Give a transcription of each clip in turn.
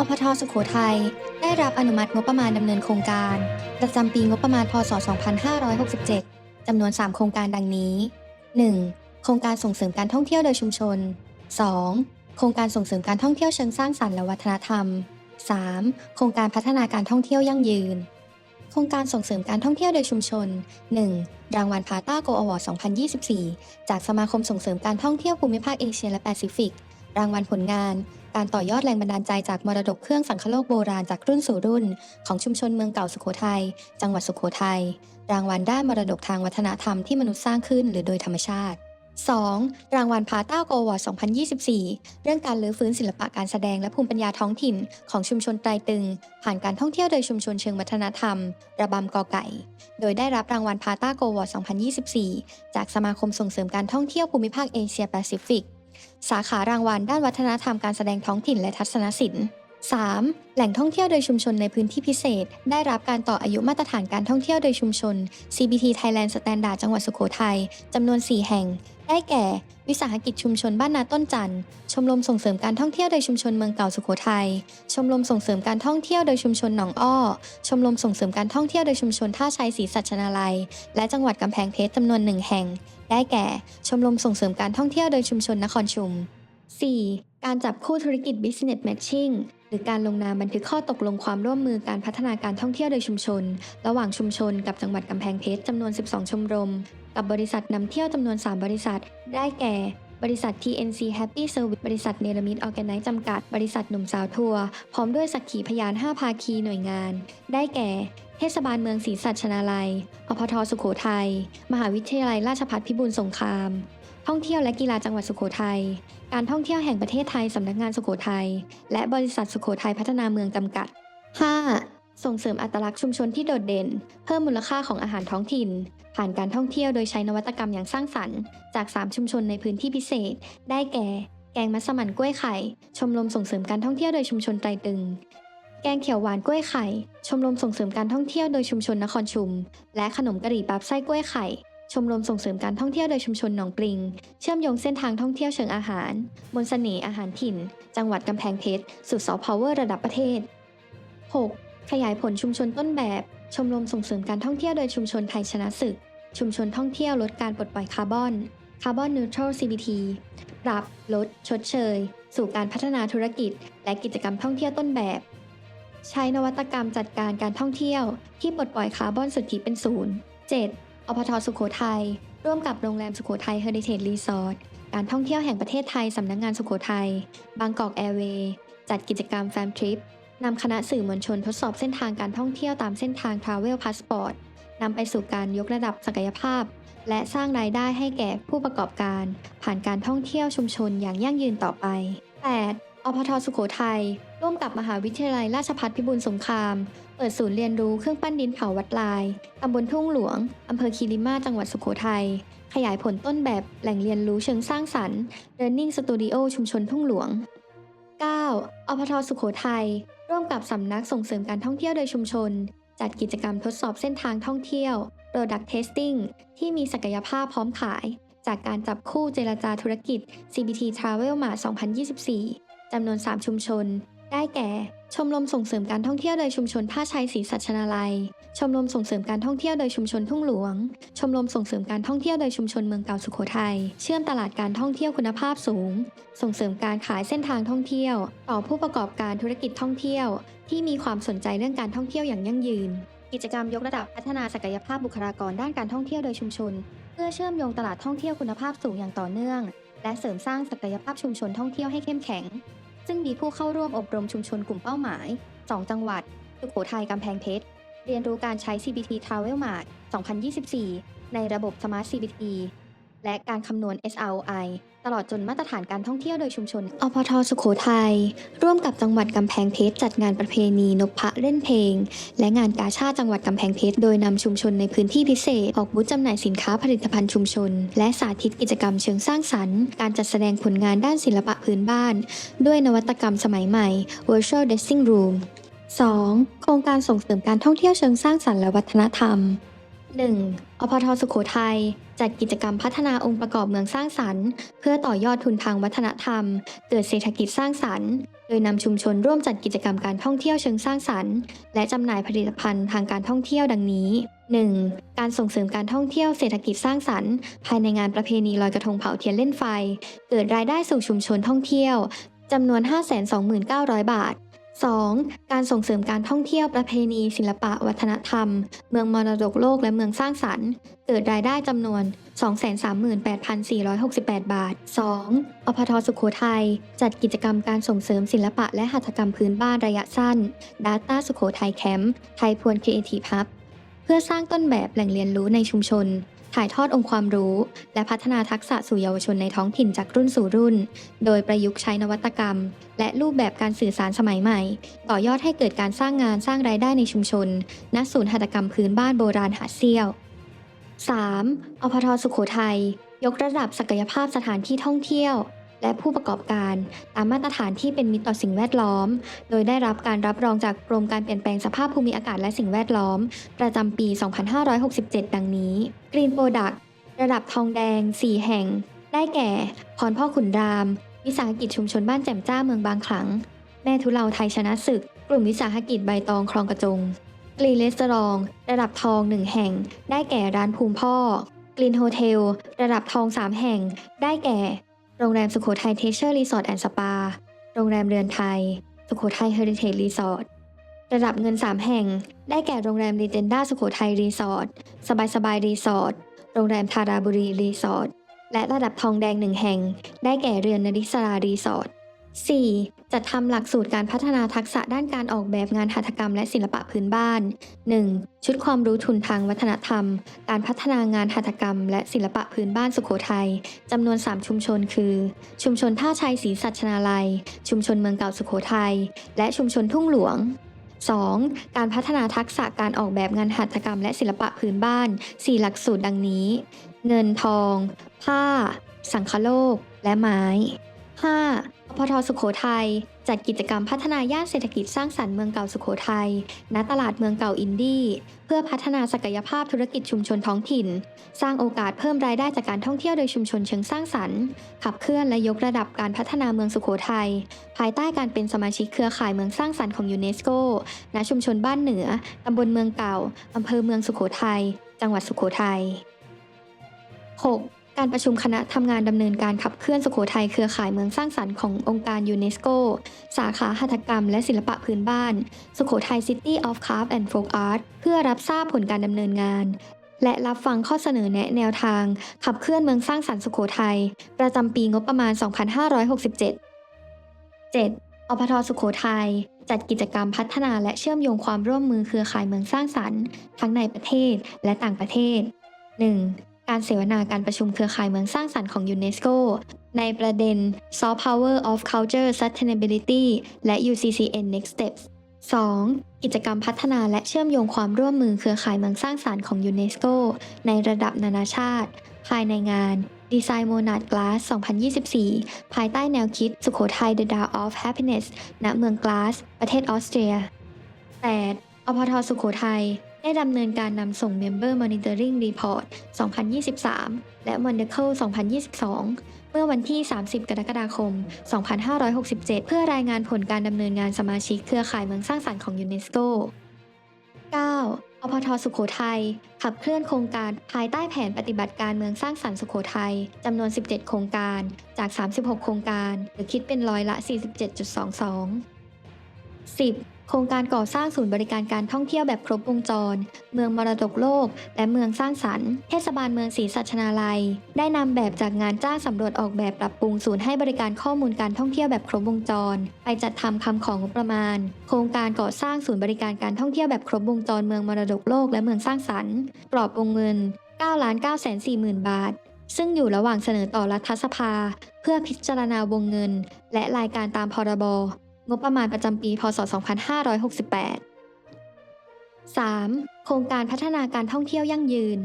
อพทสุโขทัยได้รับอนุมัติงบประมาณดำเนินโครงการ ประจำปีงบประมาณพศ 2567 จำนวน 3 โครงการดังนี้ 1. โครงการส่งเสริมการท่องเที่ยวโดยชุมชน 2. โครงการส่งเสริมการท่องเที่ยวเชิงสร้างสรรค์และวัฒนธรรม 3. โครงการพัฒนาการท่องเที่ยวยั่งยืน โครงการส่งเสริมการท่องเที่ยวโดยชุมชน 1. รางวัลพาต้าโกอวอร์ด2024 จากสมาคมส่งเสริมการท่องเที่ยวภูมิภาคเอเชียและแปซิฟิก รางวัลผลงาน การต่อยอดแรงบันดาลใจจากมรดกเครื่องสังคโลกโบราณจากรุ่นสู่รุ่น ของชุมชนเมืองเก่าสุโขทัย จังหวัดสุโขทัย รางวัลด้านมรดกทางวัฒนธรรมที่มนุษย์สร้างขึ้นหรือโดยธรรมชาติ 2. รางวัลพาต้าโกวอร์ด2024 เรื่องการลื้อฟื้นศิลปะการแสดงและภูมิปัญญาท้องถิ่น ของชุมชนไตรตึง ผ่านการท่องเที่ยวโดยชุมชนเชิงวัฒนธรรม ระบำกอไก่ โดยได้รับรางวัลพาต้าโกวอร์ด2024 จากสมาคมส่งเสริมการท่องเที่ยวภูมิภาคเอเชียแปซิฟิก สาขารางวัลด้านวัฒนธรรมการแสดงท้องถิ่นและทัศนศิลป์ 3. แหล่งท่องเที่ยวโดยชุมชนในพื้นที่พิเศษ ได้รับการต่ออายุมาตรฐานการท่องเที่ยวโดยชุมชน CBT Thailand Standard จังหวัดสุโขทัยจำนวน 4 แห่ง ได้แก่ วิสาหกิจชุมชนบ้านนาต้นจันทร์ชมรมส่งเสริมการท่องเที่ยวโดยชุมชนเมืองเก่าสุโขทัยชมรมส่งเสริมการท่องเที่ยวโดยชุมชนหนองอ้อ ชมรมส่งเสริมการท่องเที่ยวโดยชุมชนท่าชัยศรีสัชนาลัย และจังหวัดกำแพงเพชรจำนวนหนึ่งแห่ง ได้แก่ ชมรมส่งเสริมการท่องเที่ยวโดยชุมชนนครชุม 4. การจับคู่ธุรกิจ Business Matching หรือการลงนามบันทึกข้อตกลงความร่วมมือการพัฒนาการท่องเที่ยวโดยชุมชน ระหว่างชุมชนกับจังหวัดกำแพงเพชรจำนวน 12 ชมรม กับบริษัทนำเที่ยวจำนวน 3 บริษัท ได้แก่ บริษัท TNC Happy Service บริษัทเนรมิตออแกไนซ์จำกัด บริษัทหนุ่มสาวทัวร์ พร้อมด้วยสักขีพยาน 5 ภาคีหน่วยงาน ได้แก่ เทศบาลเมืองศรีสัชนาลัย อพทสุโขทัย มหาวิทยาลัยราชภัฏพิบูลสงคราม ท่องเที่ยวและกีฬาจังหวัดสุโขทัย การท่องเที่ยวแห่งประเทศไทยสำนักงานสุโขทัย และบริษัทสุโขทัยพัฒนาเมืองจำกัด 5. ส่งเสริมอัตลักษณ์ชุมชนที่โดดเด่น เพิ่มมูลค่าของอาหารท้องถิ่น ผ่านการท่องเที่ยวโดยใช้นวัตกรรมอย่างสร้างสรรค์ จาก 3 ชุมชนในพื้นที่พิเศษ ได้แก่ แกงมัสมั่นกล้วยไข่ ชมรมส่งเสริมการท่องเที่ยวโดยชุมชนไตรตึง แกงเขียวหวานกล้วยไข่ ชมรมส่งเสริมการท่องเที่ยวโดยชุมชนนครชุม และขนมกะหรี่ปั๊บไส้กล้วยไข่ ชมรมส่งเสริมการท่องเที่ยวโดยชุมชนหนองปลิง เชื่อมโยงเส้นทางท่องเที่ยวเชิงอาหาร มนต์เสน่ห์อาหารถิ่น จังหวัดกำแพงเพชรสู่ซอฟต์พาวเวอร์ระดับประเทศ 6. ขยายผลชุมชนต้นแบบ ชมรมส่งเสริมการท่องเที่ยวโดยชุมชนไทยชนะศึก ชุมชนท่องเที่ยวลดการปลดปล่อยคาร์บอนคาร์บอนนิวทรัล CBT ปรับ ลด ชดเชย สู่การพัฒนาธุรกิจ และกิจกรรมท่องเที่ยวต้นแบบ ใช้นวัตกรรมจัดการการท่องเที่ยว ที่ปลดปล่อยคาร์บอนสุทธิเป็นศูนย์ 7. อพทสุโขทัยร่วมกับโรงแรมสุโขทัยเฮอริเทจรีสอร์ทการท่องเที่ยวแห่งประเทศไทยสำนักงานสุโขทัยบางกอกแอร์เวย์จัดกิจกรรมแฟมทริปนำคณะสื่อมวลชนทดสอบเส้นทางการท่องเที่ยวตามเส้นทาง Travel Passport นำไปสู่การยกระดับศักยภาพ และสร้างรายได้ให้แก่ผู้ประกอบการ ผ่านการท่องเที่ยวชุมชนอย่างยั่งยืนต่อไป 8. อพทสุโขทัย ร่วมกับมหาวิทยาลัยราชภัฏพิบูลสงคราม เปิดศูนย์เรียนรู้เครื่องปั้นดินเผาวัดลาย ตำบลทุ่งหลวง อำเภอคีริมาจังหวัดสุโขทัย ขยายผลต้นแบบแหล่งเรียนรู้เชิงสร้างสรรค์ Learning Studio ชุมชนทุ่งหลวง 9. อพทสุโขทัย ร่วมกับสำนักส่งเสริมการท่องเที่ยวโดยชุมชน จัดกิจกรรมทดสอบเส้นทางท่องเที่ยว Product Testing ที่มีศักยภาพพร้อมขาย จากการจับคู่เจรจาธุรกิจ CBT Travel Mart 2024 จำนวน 3 ชุมชน ได้แก่ ชมรมส่งเสริมการท่องเที่ยวโดยชุมชนท่าชัยศรีสัชนาลัย ชมรมส่งเสริมการท่องเที่ยวโดยชุมชนทุ่งหลวง ชมรมส่งเสริมการท่องเที่ยวโดยชุมชนเมืองเก่าสุโขทัย เชื่อมตลาดการท่องเที่ยวคุณภาพสูง ส่งเสริมการขายเส้นทางท่องเที่ยว ต่อผู้ประกอบการธุรกิจท่องเที่ยว ที่มีความสนใจเรื่องการท่องเที่ยวอย่างยั่งยืน กิจกรรมยกระดับพัฒนาศักยภาพบุคลากรด้านการท่องเที่ยวโดยชุมชน เพื่อเชื่อมโยงตลาดท่องเที่ยวคุณภาพสูงอย่างต่อเนื่อง และเสริมสร้างศักยภาพชุมชนท่องเที่ยวให้เข้มแข็ง ซึ่งมีผู้เข้าร่วมอบรมชุมชนกลุ่มเป้าหมาย 2 จังหวัดสุโขทัยกำแพงเพชร เรียนรู้การใช้ CBT Travel Mart 2024 ในระบบ Smart CBT และการคำนวณ SROI ตลอดจนมาตรฐานการท่องเที่ยวโดยชุมชน อพทสุโขทัยร่วมกับจังหวัดกำแพงเพชรจัดงานประเพณีนพพะเล่นเพลง และงานกาชาติจังหวัดกำแพงเพชรโดยนำชุมชนในพื้นที่พิเศษ ออกบูธจำหน่ายสินค้าผลิตภัณฑ์ชุมชน และสาธิตกิจกรรมเชิงสร้างสรรค์ การจัดแสดงผลงานด้านศิลปะพื้นบ้าน ด้วยนวัตกรรมสมัยใหม่ Virtual Dressing Room 2. โครงการส่งเสริมการท่องเที่ยวเชิงสร้างสรรค์และวัฒนธรรม 1. อพทสุโขทัย จัดกิจกรรมพัฒนาองค์ประกอบเมืองสร้างสรรค์ เพื่อต่อยอดทุนทางวัฒนธรรม เกิดเศรษฐกิจสร้างสรรค์ โดยนำชุมชนร่วมจัดกิจกรรมการท่องเที่ยวเชิงสร้างสรรค์ และจำหน่ายผลิตภัณฑ์ทางการท่องเที่ยวดังนี้ 1. การส่งเสริมการท่องเที่ยวเศรษฐกิจสร้างสรรค์ ภายในงานประเพณีลอยกระทงเผาเทียนเล่นไฟ เกิดรายได้สู่ชุมชนท่องเที่ยวจำนวน 529,000 บาท 2. การส่งเสริมการท่องเที่ยวประเพณี ศิลปะวัฒนธรรม เมืองมรดกโลกและเมืองสร้างสรรค์ เกิดรายได้จำนวน 238,468 บาท 2. อพทสุขโขทัยจัดกิจกรรมการส่งเสริมศิลปะและหัตถกรรมพื้นบ้านระยะสั้น Data สุขโขทัยแคมป์ไทยพวนครีเอทีฟฮับเพื่อสร้างต้นแบบแหล่งเรียนรู้ในชุมชน ถ่ายทอดองค์ความรู้ และพัฒนาทักษะสู่เยาวชนในท้องถิ่นจากรุ่นสู่รุ่น โดยประยุกต์ใช้นวัตกรรม และรูปแบบการสื่อสารสมัยใหม่ ต่อยอดให้เกิดการสร้างงานสร้างรายได้ในชุมชน ณ ศูนย์หัตถกรรมพื้นบ้านโบราณหาเซี่ยว 3. อพทสุขโขทัยยกระดับศักยภาพสถานที่ท่องเที่ยว และผู้ประกอบการ ตามมาตรฐานที่เป็นมิตรต่อสิ่งแวดล้อม โดยได้รับการรับรองจากกรมการเปลี่ยนแปลงสภาพภูมิอากาศและสิ่งแวดล้อม ประจำปี 2567 ดังนี้ Green Product ระดับทองแดง 4 แห่ง ได้แก่ พรพ่อขุนราม วิสาหกิจชุมชนบ้านแจ่มจ้าเมืองบางขลัง แม่ทุเลาไทยชนะศึก กลุ่มวิสาหกิจใบตองคลองกระจงกรีนเลสตรอง ระดับทอง1แห่ง ได้แก่ร้านภูมิพ่อกรีนโฮเทล ระดับทอง3แห่ง ได้แก่ โรงแรมสุโขทัยเทเชอร์รีสอร์ทแอนด์สปา โรงแรมเรือนไทย สุโขทัยเฮอริเทจรีสอร์ท ระดับเงิน 3 แห่ง ได้แก่โรงแรมรีเจนด้าสุโขทัยรีสอร์ท สบายสบายรีสอร์ท โรงแรมทาราบุรีรีสอร์ท และระดับทองแดงหนึ่งแห่ง ได้แก่เรือนนริศรารีสอร์ท 4. จัดทำหลักสูตรการพัฒนาทักษะด้านการออกแบบงานหัตถกรรมและศิลปะพื้นบ้าน 1. ชุดความรู้ทุนทางวัฒนธรรม การพัฒนางานหัตถกรรม และศิลปะพื้นบ้านสุโขทัยจำนวน 3 ชุมชนคือ ชุมชนท่าชัยศรีสัชนาลัย ชุมชนเมืองเก่าสุโขทัย และชุมชนทุ่งหลวง 2. การพัฒนาทักษะการออกแบบงานหัตถกรรม และศิลปะพื้นบ้าน 4 หลักสูตรดังนี้ เงินทอง ผ้า สังคโลก และไม้ 5. อพทสุขโขทัยจัดกิจกรรมพัฒนาย่านเศรษฐกิจสร้างสรรค์เมืองเก่าสุขโขทัยณตลาดเมืองเก่าอินดี้เพื่อพัฒนาศักยภาพธุรกิจชุมชนท้องถิ่น สร้างโอกาสเพิ่มรายได้จากการท่องเที่ยวโดยชุมชนเชิงสร้างสรรค์ ขับเคลื่อนและยกระดับการพัฒนาเมืองสุโขทัยภายใต้การเป็นสมาชิกเครือข่ายเมืองสร้างสรรค์ของยูเนสโกณชุมชนบ้านเหนือตำบลเมืองเก่าอำเภอเมืองสุโขทัยจังหวัดสุโขทัย 6. การประชุมคณะทำงานดำเนินการขับเคลื่อนสุโขทัยเครือข่ายเมืองสร้างสรรค์ขององค์การยูเนสโก สาขาหัตถกรรมและศิลปะพื้นบ้าน สุโขทัย City of Craft and Folk Art เพื่อรับทราบผลการดำเนินงาน และรับฟังข้อเสนอแนะแนวทาง ขับเคลื่อนเมืองสร้างสรรค์สุโขทัย ประจำปีงบประมาณ 2567 7. อพทสุโขทัยจัดกิจกรรมพัฒนาและเชื่อมโยงความร่วมมือเครือข่ายเมืองสร้างสรรค์ ทั้งในประเทศและต่างประเทศ 1. การเสวนาการประชุมเครือข่ายเมืองสร้างสรรค์ของยูเนสโกในประเด็น Soft Power of Culture Sustainability และ UCCN Next Steps 2. กิจกรรมพัฒนาและเชื่อมโยงความร่วมมือเครือข่ายเมืองสร้างสรรค์ของยูเนสโกในระดับนานาชาติ ภายในงาน Design Monad Glass 2024 ภายใต้แนวคิดสุโขทัย The Dao of Happiness ณเมืองกลาส ประเทศออสเตรีย 8. อพทสุโขทัย ได้ดำเนินการนำส่ง Member Monitoring Report 2023 และ Monacle 2022 เมื่อวันที่ 30 กรกฎาคม 2567 เพื่อรายงานผลการดำเนินงานสมาชิกเครือข่ายเมืองสร้างสรรค์ของยูเนสโก 9. อพทสุโขทัยขับเคลื่อนโครงการภายใต้แผนปฏิบัติการเมืองสร้างสรรค์สุโขทัยจำนวน 17 โครงการจาก 36 โครงการ หรือคิดเป็นร้อยละ 47.22 10. โครงการก่อสร้างศูนย์บริการการท่องเที่ยวแบบครบวงจร เมืองมรดกโลก และเมืองสร้างสรรค์ เทศบาลเมืองศรีสัชนาลัย ได้นำแบบจากงานจ้างสำรวจออกแบบปรับปรุงศูนย์ให้บริการข้อมูลการท่องเที่ยวแบบครบวงจร ไปจัดทำคำของงบประมาณ โครงการก่อสร้างศูนย์บริการการท่องเที่ยวแบบครบวงจรเมืองมรดกโลก และเมืองสร้างสรรค์กรอบวงเงิน9ล้าน9 4 0 0 0 0บาท ซึ่งอยู่ระหว่างเสนอต่อรัฐสภา เพื่อพิจารณาวงเงิน และรายการตามพรบ งบประมาณประจำปี พศ 2568 3. โครงการพัฒนาการท่องเที่ยวยั่งยืน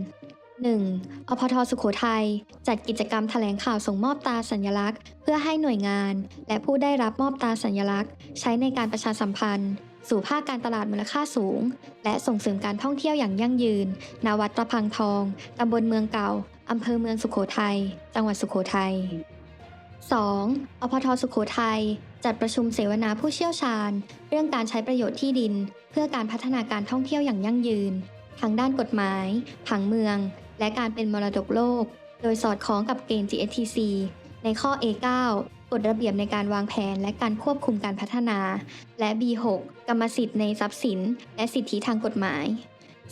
1. อพทสุโขทัยจัดกิจกรรมแถลงข่าวส่งมอบตราสัญลักษณ์ เพื่อให้หน่วยงาน และผู้ได้รับมอบตราสัญลักษณ์ ใช้ในการประชาสัมพันธ์ สู่ภาคการตลาดมูลค่าสูง และส่งเสริมการท่องเที่ยวอย่างยั่งยืนณวัดประพังทองตำบลเมืองเก่าอำเภอเมืองสุโขทัยจังหวัดสุโขทัย 2. อพทสุโขทัย จัดประชุมเสวนาผู้เชี่ยวชาญ เรื่องการใช้ประโยชน์ที่ดิน เพื่อการพัฒนาการท่องเที่ยวอย่างยั่งยืน ทั้งด้านกฎหมาย ผังเมือง และการเป็นมรดกโลก โดยสอดคล้องกับเกณฑ์ GSTC ในข้อ A9 กฎระเบียบในการวางแผนและการควบคุมการพัฒนา และ B6 กรรมสิทธิ์ในทรัพย์สิน และสิทธิทางกฎหมาย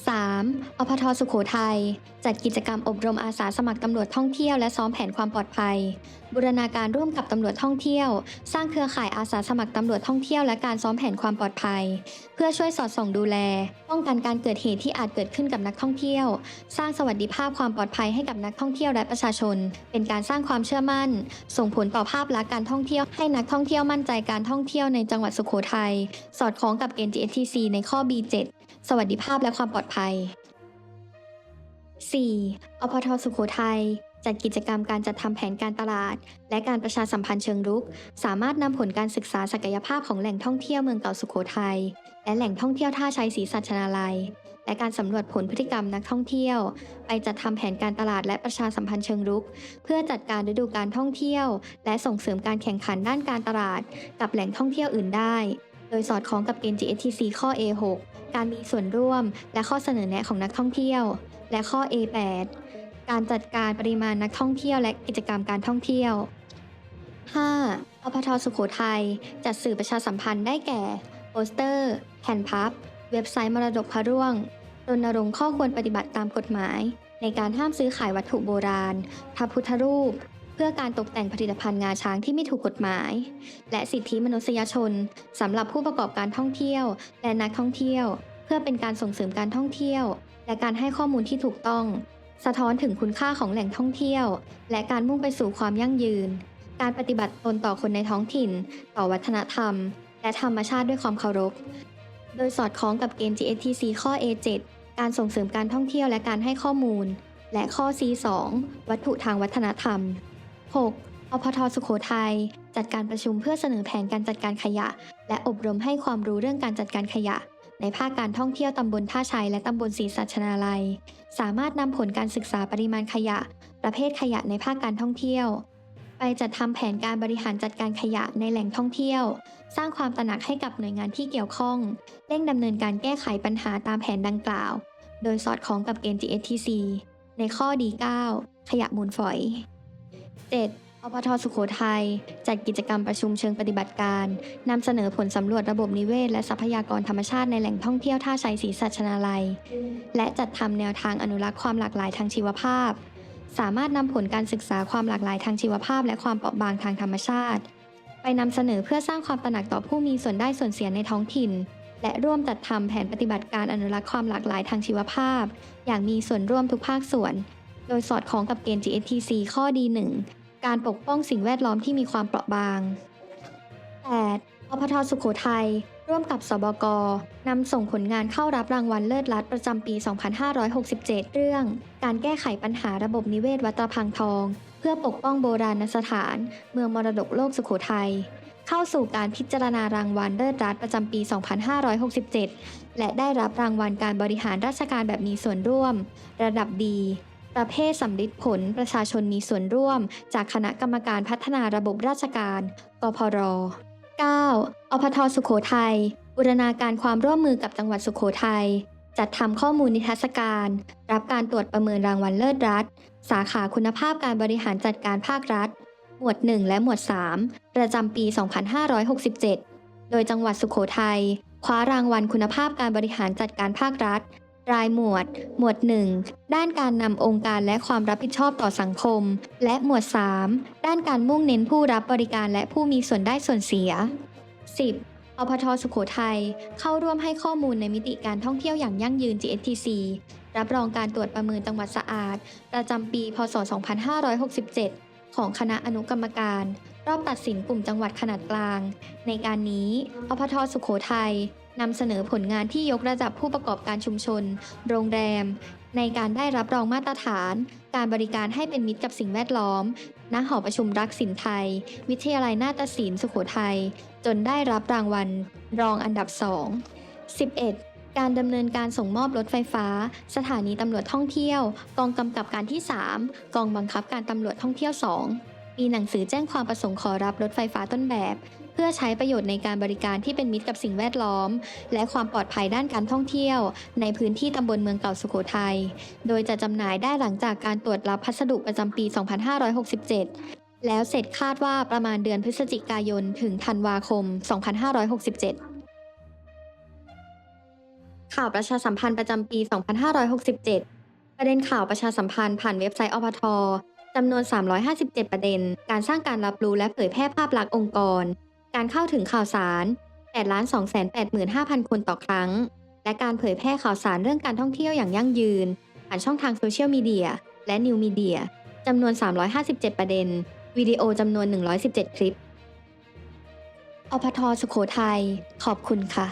3. อพทสุโขทัยจัดกิจกรรมอบรมอาสาสมัครตำรวจท่องเที่ยวและซ้อมแผนความปลอดภัย บูรณาการร่วมกับตำรวจท่องเที่ยว สร้างเครือข่ายอาสาสมัครตำรวจท่องเที่ยวและการซ้อมแผนความปลอดภัย เพื่อช่วยสอดส่องดูแล ป้องกันการเกิดเหตุที่อาจเกิดขึ้นกับนักท่องเที่ยว สร้างสวัสดิภาพความปลอดภัยให้กับนักท่องเที่ยวและประชาชน เป็นการสร้างความเชื่อมั่น ส่งผลต่อภาพลักษณ์การท่องเที่ยวให้นักท่องเที่ยวมั่นใจการท่องเที่ยวในจังหวัดสุโขทัยสอดคล้องกับเกณฑ์ GTC ในข้อ B7 สวัสดิภาพและความปลอดภัย 4. อพทสุโขทัยจัดกิจกรรมการจัดทำแผนการตลาด และการประชาสัมพันธ์เชิงรุก สามารถนำผลการศึกษาศักยภาพของแหล่งท่องเที่ยวเมืองเก่าสุโขทัยและแหล่งท่องเที่ยวท่าชัยศรีสัชนาลัย และการสำรวจผลพฤติกรรมนักท่องเที่ยว ไปจัดทำแผนการตลาดและประชาสัมพันธ์เชิงรุก เพื่อจัดการฤดูการท่องเที่ยว และส่งเสริมการแข่งขันด้านการตลาด กับแหล่งท่องเที่ยวอื่นได้ โดยสอดคล้องกับเกณฑ์ GSTC ข้อ A6 การมีส่วนร่วม และข้อเสนอแนะของนักท่องเที่ยว และข้อ A8 การจัดการปริมาณนักท่องเที่ยวและกิจกรรมการท่องเที่ยว 5. อพทสุโขทัยจัดสื่อประชาสัมพันธ์ได้แก่โปสเตอร์แผ่นพับ เว็บไซต์มรดกพระร่วงรณรงค์ข้อควรปฏิบัติตามกฎหมาย ในการห้ามซื้อขายวัตถุโบราณ พระพุทธรูป เพื่อการตกแต่งผลิตภัณฑ์งาช้างที่ไม่ถูกกฎหมาย และสิทธิมนุษยชนสำหรับผู้ประกอบการท่องเที่ยว และนักท่องเที่ยว เพื่อเป็นการส่งเสริมการท่องเที่ยว และการให้ข้อมูลที่ถูกต้อง สะท้อนถึงคุณค่าของแหล่งท่องเที่ยว และการมุ่งไปสู่ความยั่งยืน การปฏิบัติตนต่อคนในท้องถิ่น ต่อวัฒนธรรม และธรรมชาติด้วยความเคารพ โดยสอดคล้องกับเกณฑ์ GSTC ข้อ A7 การส่งเสริมการท่องเที่ยวและการให้ข้อมูล และข้อ C2 วัตถุทางวัฒนธรรม 6. อพทสุโขทัยจัดการประชุมเพื่อเสนอแผนการจัดการขยะ และอบรมให้ความรู้เรื่องการจัดการขยะ ในภาคการท่องเที่ยวตำบลท่าชัยและตำบลศรีสัชนาลัย สามารถนำผลการศึกษาปริมาณขยะ ประเภทขยะในภาคการท่องเที่ยวไปจัดทำแผนการบริหารจัดการขยะในแหล่งท่องเที่ยว สร้างความตระหนักให้กับหน่วยงานที่เกี่ยวข้อง เร่งดำเนินการแก้ไขปัญหาตามแผนดังกล่าว โดยสอดคล้องกับเกณฑ์ GSTC ในข้อดี 9 ขยะมูลฝอย 7. อปทสุโขทัยจัดกิจกรรมประชุมเชิงปฏิบัติการนำเสนอผลสำรวจระบบนิเวศ และทรัพยากรธรรมชาติในแหล่งท่องเที่ยวท่าชัยศรีสัชนาลัย และจัดทำแนวทางอนุรักษ์ความหลากหลายทางชีวภาพ สามารถนำผลการศึกษาความหลากหลายทางชีวภาพ และความเปราะบางทางธรรมชาติ ไปนำเสนอเพื่อสร้างความตระหนักต่อผู้มีส่วนได้ส่วนเสียในท้องถิ่น และร่วมจัดทำแผนปฏิบัติการอนุรักษ์ความหลากหลายทางชีวภาพ อย่างมีส่วนร่วมทุกภาคส่วน โดยสอดคล้องกับเกณฑ์ GSTC ข้อดีหนึ่ง การปกป้องสิ่งแวดล้อมที่มีความเปราะบาง 8. อพทสุโขทัยร่วมกับสบกนำส่งผลงานเข้ารับรางวัลเลิศรัฐประจำปี 2567 เรื่อง การแก้ไขปัญหาระบบนิเวศวัดตะพังทอง เพื่อปกป้องโบราณสถาน เมืองมรดกโลกสุโขทัยเข้าสู่การพิจารณารางวัลเลิศรัฐประจำปี 2567 และได้รับรางวัลการบริหารราชการแบบมีส่วนร่วม ระดับดี ประเภทสำลิดผลประชาชนมีส่วนร่วม จากคณะกรรมการพัฒนาระบบราชการ กพร 9. อพทสุโขทัยบูรณาการความร่วมมือกับจังหวัดสุโขทัยจัดทำข้อมูลนิทรรศการ รับการตรวจประเมินรางวัลเลิศรัฐ สาขาคุณภาพการบริหารจัดการภาครัฐ หมวด 1 และหมวด 3 ประจำปี 2567 โดยจังหวัดสุโขทัยคว้ารางวัลคุณภาพการบริหารจัดการภาครัฐ รายหมวด หมวด 1 ด้านการนำองค์การและความรับผิดชอบต่อสังคม และหมวด 3 ด้านการมุ่งเน้นผู้รับบริการและผู้มีส่วนได้ส่วนเสีย 10. อพทสุโขทัยเข้าร่วมให้ข้อมูลในมิติการท่องเที่ยวอย่างยั่งยืน GSTC รับรองการตรวจประเมินจังหวัดสะอาด ประจำปี พศ 2567 ของคณะอนุกรรมการ รอบตัดสินกลุ่มจังหวัดขนาดกลาง ในการนี้อพทสุโขทัย นำเสนอผลงานที่ยกระดับผู้ประกอบการชุมชน โรงแรม ในการได้รับรองมาตรฐาน การบริการให้เป็นมิตรกับสิ่งแวดล้อม ณ หอประชุมรักสินไทย วิทยาลัยนาฏศิลป์สุโขทัย จนได้รับรางวัล รองอันดับ 2 11. การดำเนินการส่งมอบรถไฟฟ้า สถานีตำรวจท่องเที่ยว กองกำกับการที่ 3 กองบังคับการตำรวจท่องเที่ยว 2 มีหนังสือแจ้งความประสงค์ขอรับรถไฟฟ้าต้นแบบ เพื่อใช้ประโยชน์ในการบริการที่เป็นมิตรกับสิ่งแวดล้อม และความปลอดภัยด้านการท่องเที่ยว ในพื้นที่ตำบลเมืองเก่าสุโขทัย โดยจะจำหน่ายได้หลังจากการตรวจรับพัสดุประจำปี 2567 แล้วเสร็จคาดว่าประมาณเดือนพฤศจิกายนถึงธันวาคม 2567ข่าวประชาสัมพันธ์ประจำปี 2567 ประเด็นข่าวประชาสัมพันธ์ผ่านเว็บไซต์อปทจำนวน 357 ประเด็น การสร้างการรับรู้และเผยแพร่ภาพลักษณ์องค์กร การเข้าถึงข่าวสาร 8,285,000 คนต่อครั้ง และการเผยแพร่ข่าวสารเรื่องการท่องเที่ยวอย่างยั่งยืน ผ่านช่องทางโซเชียลมีเดียและนิวมีเดียจำนวน 357 ประเด็น วิดีโอจำนวน 117 คลิปอพทสุโขทัยขอบคุณค่ะ